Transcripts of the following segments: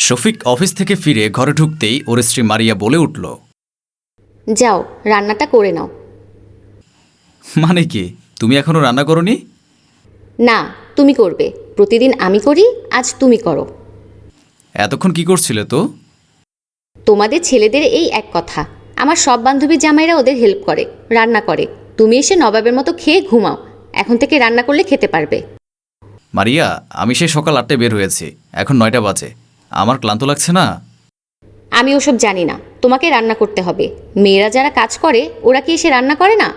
Shafiq office থেকে ফিরে ঘরে ঢুকতেই ওর স্ত্রী মারিয়া বলে উঠল যাও রান্নাটা করে নাও। মানে কি? তুমি এখনও রান্না করনি? না তুমি করবে। প্রতিদিন আমি করি আজ তুমি করো। এতক্ষণ কি করছিলে তো? তোমাদের ছেলেদের এই এক কথা। আমার সব বান্ধবী জামাইরা ওদের হেল্প করে রান্না করে। তুমি এসে নবাবের মতো খেয়ে ঘুমাও। এখন থেকে রান্না করলে খেতে পারবে। মারিয়া আমি সেই সকাল আটটায় বের হয়েছি। এখন নয়টা বাজে। আমার ক্লান্ত লাগছে না? আমি ওসব জানি না। তোমাকে রান্না করতে হবে। মেয়েরা যারা কাজ করে ওরা কি এসে রান্না করে না?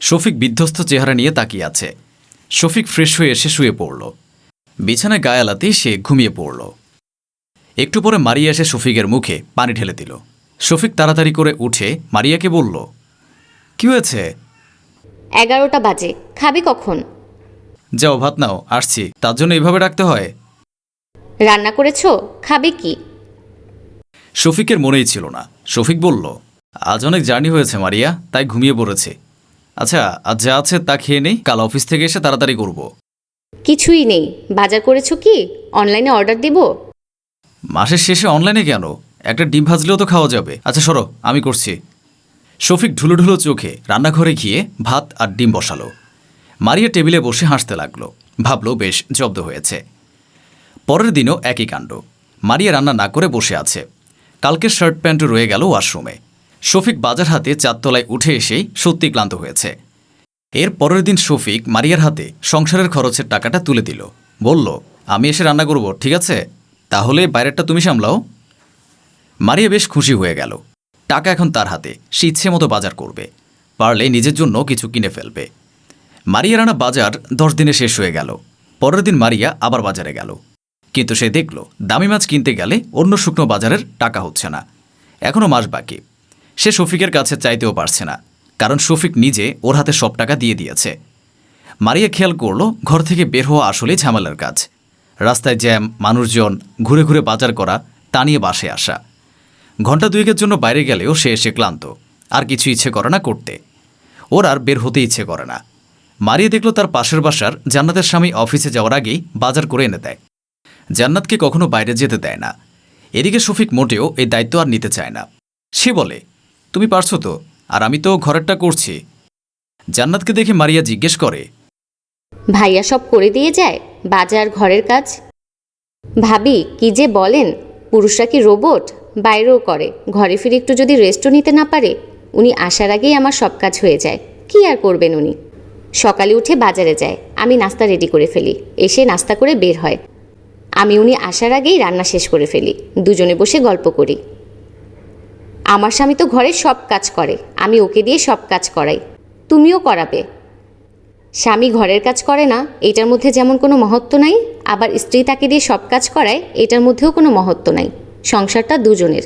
শফিক বিধ্বস্ত চেহারা নিয়ে তাকিয়ে আছে। শফিক ফ্রেশ হয়ে এসে শুয়ে পড়ল। বিছানায় গায়ালাতেই সে ঘুমিয়ে পড়ল। একটু পরে মারিয়া এসে শফিকের মুখে পানি ঢেলে দিল। শফিক তাড়াতাড়ি করে উঠে মারিয়াকে বলল কি হয়েছে? এগারোটা বাজে। খাবি কখন? যাও ভাত নাও আসছি। তার জন্য এইভাবে ডাকতে হয়? রান্না করেছ? খাবে কি? শফিকের মনেই ছিল না। শফিক বলল আজ অনেক জার্নি হয়েছে মারিয়া তাই ঘুমিয়ে পড়েছে। আচ্ছা আজ যা আছে তা খেয়ে নেই কাল অফিস থেকে এসে তাড়াতাড়ি করব। কিছুই নেই। বাজার করেছ কি? অনলাইনে অর্ডার দিব? মাসের শেষে অনলাইনে কেন? একটা ডিম ভাজলেও তো খাওয়া যাবে। আচ্ছা সরো আমি করছি। শফিক ঢুলো ঢুলো চোখে রান্নাঘরে গিয়ে ভাত আর ডিম বসালো। মারিয়া টেবিলে বসে হাসতে লাগল। ভাবলো বেশ জব্দ হয়েছে। পরের দিনও একই কাণ্ড। মারিয়া রান্না না করে বসে আছে। কালকের শার্ট প্যান্টও রয়ে গেল ওয়াশরুমে। শফিক বাজার হাতে চারতলায় উঠে এসেই সত্যি ক্লান্ত হয়েছে। এর পরের দিন শফিক মারিয়ার হাতে সংসারের খরচের টাকাটা তুলে দিল। বলল, আমি এসে রান্না করব, ঠিক আছে? তাহলে বাইরেরটা তুমি সামলাও। মারিয়া বেশ খুশি হয়ে গেল। টাকা এখন তার হাতে, সে ইচ্ছে মতো বাজার করবে। পারলে নিজের জন্য কিছু কিনে ফেলবে। মারিয়া রানা বাজার দশ দিনে শেষ হয়ে গেল। পরের দিন মারিয়া আবার বাজারে গেল। কিন্তু সে দেখল, দামি মাছ কিনতে গেলে অন্য শুকনো বাজারের টাকা হচ্ছে না। এখনও মাস বাকি। সে শফিকের কাছে চাইতেও পারছে না, কারণ শফিক নিজে ওর হাতে সব টাকা দিয়ে দিয়েছে। মারিয়া খেয়াল করল, ঘর থেকে বের হওয়া আসলেই ঝামেলার কাজ। রাস্তায় জ্যাম, মানুষজন, ঘুরে ঘুরে বাজার করা, তা নিয়ে বাসে আসা। ঘণ্টা দুয়েকের জন্য বাইরে গেলেও সে এসে ক্লান্ত, আর কিছু ইচ্ছে করে না করতে। ওর আর বের হতে ইচ্ছে করে না। মারিয়া দেখল তার পাশের বাসার জান্নাতের স্বামী অফিসে যাওয়ার আগেই বাজার করে এনে দেয়। জান্নাতকে কখনো বাইরে যেতে দেয় না। এদিকে শফিক মোটেও এই দায়িত্ব আর নিতে চায় না। সে বলে, তুমি পারছ তো, আর আমি তো ঘরেরটা করছি। জান্নাতকে দেখে মারিয়া জিজ্ঞেস করে, ভাইয়া সব করে দিয়ে যায়? বাজার, ঘরের কাজ? ভাবি, কি যে বলেন? পুরুষরা কি রোবট? বাইরেও করে। ঘরে ফিরে একটু যদি রেস্টও নিতে না পারে, উনি আসার আগেই আমার সব কাজ হয়ে যায়। কি আর করবেন উনি? সকালে উঠে বাজারে যায়। আমি নাস্তা রেডি করে ফেলি। এসে নাস্তা করে বের হয়। আমি উনি আসার আগেই রান্না শেষ করে ফেলি। দুজনে বসে গল্প করি। আমার স্বামী তো ঘরের সব কাজ করে, আমি ওকে দিয়ে সব কাজ করাই। তুমিও করাবে। স্বামী ঘরের কাজ করে না, এটার মধ্যে যেমন কোনো মহত্ব নাই, আবার স্ত্রী তাকে দিয়ে সব কাজ করায়, এটার মধ্যেও কোনো মহত্ব নাই। সংসারটা দুজনের।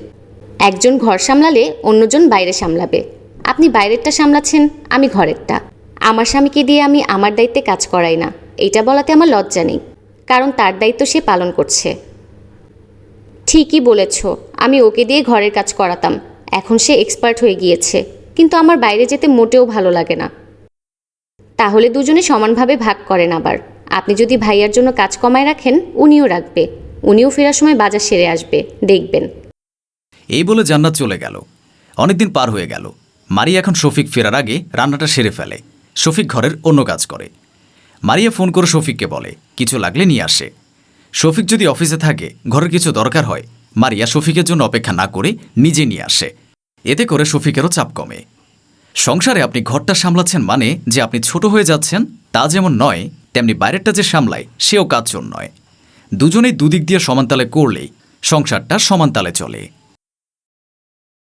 একজন ঘর সামলালে অন্যজন বাইরে সামলাবে। আপনি বাইরেরটা সামলাচ্ছেন, আমি ঘরেরটা। আমার স্বামীকে দিয়ে আমি আমার দায়িত্বে কাজ করাই না। এটা বলাতে আমার লজ্জা নেই। কারণ তার দায়িত্ব সে পালন করছে। ঠিকই বলেছ, আমি ওকে দিয়ে ঘরের কাজ করাতাম। এখন সে এক্সপার্ট হয়ে গিয়েছে, কিন্তু আমার বাইরে যেতে মোটেও ভালো লাগে না। তাহলে দুজনে সমানভাবে ভাগ করেন আবার। আপনি যদি ভাইয়ার জন্য কাজ কমায় রাখেন, উনিও রাখবে। উনিও ফেরার সময় বাজার সেরে আসবে। দেখবেন। এই বলে জান্নাত চলে গেল। অনেকদিন পার হয়ে গেল। মারি এখন শফিক ফেরার আগে রান্নাটা সেরে ফেলে। শফিক ঘরের অন্য কাজ করে। মারিয়া ফোন করে শফিককে বলে, কিছু লাগলে নিয়ে আসে। শফিক যদি অফিসে থাকে ঘরের কিছু দরকার হয়, মারিয়া শফিকের জন্য অপেক্ষা না করে নিজে নিয়ে আসে। এতে করে শফিকেরও চাপ কমে। সংসারে আপনি ঘরটা সামলাচ্ছেন মানে যে আপনি ছোট হয়ে যাচ্ছেন, তা যেমন নয়, তেমনি বাইরেরটা যে সামলায়, সেও কাজচোর নয়। দুজনেই দুদিক দিয়ে সমানতালে করলেই সংসারটা সমানতালে চলে।